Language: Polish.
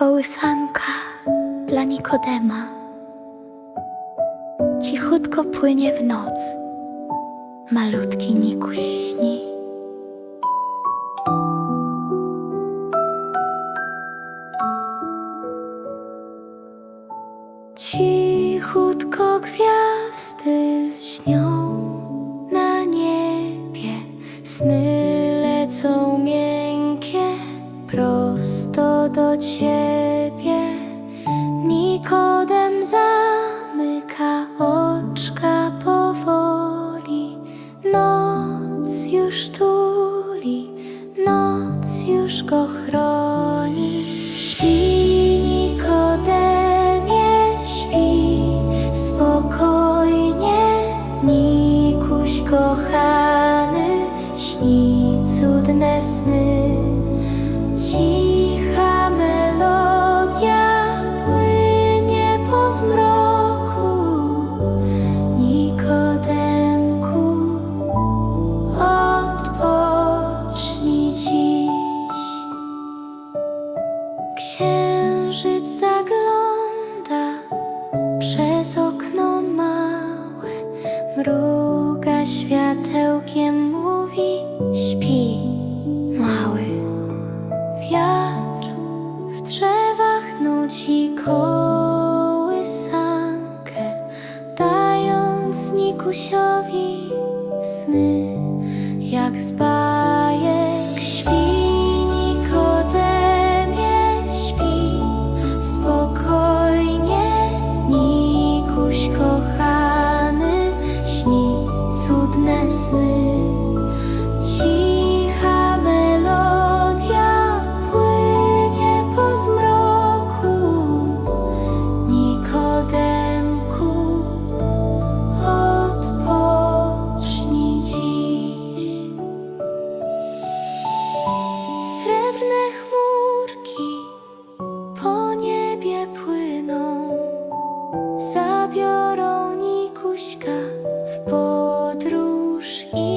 Kołysanka dla Nikodema. Cichutko płynie w noc. Malutki Nikuś śni. Cichutko gwiazdy śnią na niebie. Sny lecą miękkie prosto do ciebie już go chroni Śpi Nikodemie, śpi. Spokojnie Nikuś kochany, śni cudne sny. Cicha Księżyc zagląda przez okno małe Mruga światełkiem, mówi śpi mały. Wiatr w drzewach nuci kołysankę Dając Nikusiowi sny jak z zabiorą Nikuśka w podróż i